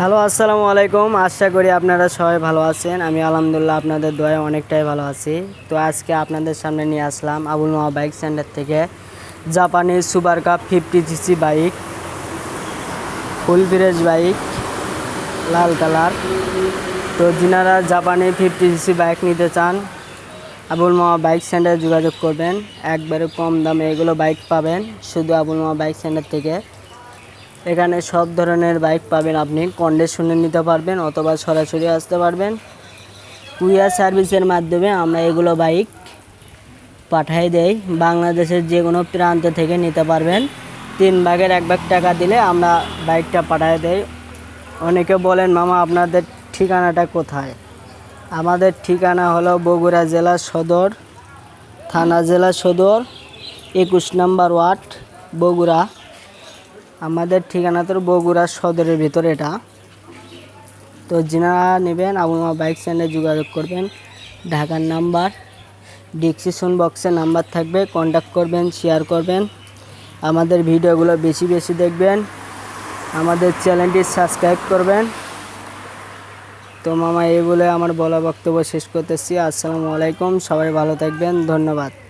Hello, আসসালামু আলাইকুম। আশা করি আপনারা সবাই ভালো আছেন। আমি আলহামদুলিল্লাহ আপনাদের দয়া অনেকটাই ভালো আছি। তো আজকে আপনাদের সামনে নিয়ে আসলাম আবুল নোয়া বাইক সেন্টার থেকে জাপানি super cup fifty CC bike, full fresh bike, লাল কালার। তো যিনারা জাপানি ফিফটি সিসি বাইক নিতে চান, আবুল মামা বাইক সেন্টারে যোগাযোগ করবেন। একবারে কম দামে এগুলো বাইক পাবেন শুধু আবুল মামা বাইক সেন্টার থেকে। এখানে সব ধরনের বাইক পাবেন আপনি। কন্ডিশনে নিতে পারবেন অথবা সরাসরি আসতে পারবেন। কুরিয়ার সার্ভিসের মাধ্যমে আমরা এগুলো বাইক পাঠাই দেই। বাংলাদেশের যে কোনো প্রান্ত থেকে নিতে পারবেন। তিন ভাগের এক ভাগ টাকা দিলে আমরা বাইকটা পাঠাই দেই। অনেকে বলেন, মামা, আপনাদের ঠিকানাটা কোথায়? আমাদের ঠিকানা হলো বগুড়া জেলা সদর, থানা জেলা সদর, একুশ নম্বর ওয়ার্ড, বগুড়া। আমাদের ঠিকানা তো বগুড়া সদরের ভিতরে এটা। তো যিনারা নেবেন আমার বাইক স্ট্যান্ডে যোগাযোগ করবেন। ঢাকার নাম্বার ডিসক্রিপশন বক্সে নাম্বার থাকবে। কন্ট্যাক্ট করবেন শেয়ার করবেন। আমাদের ভিডিওগুলো বেশি বেশি দেখবেন। আমাদের চ্যানেলটি সাবস্ক্রাইব করবেন। তো মামা, এই বলে আমার বলা বক্তব্য শেষ করতেছি। আসসালামু আলাইকুম, সবাই ভালো থাকবেন, ধন্যবাদ।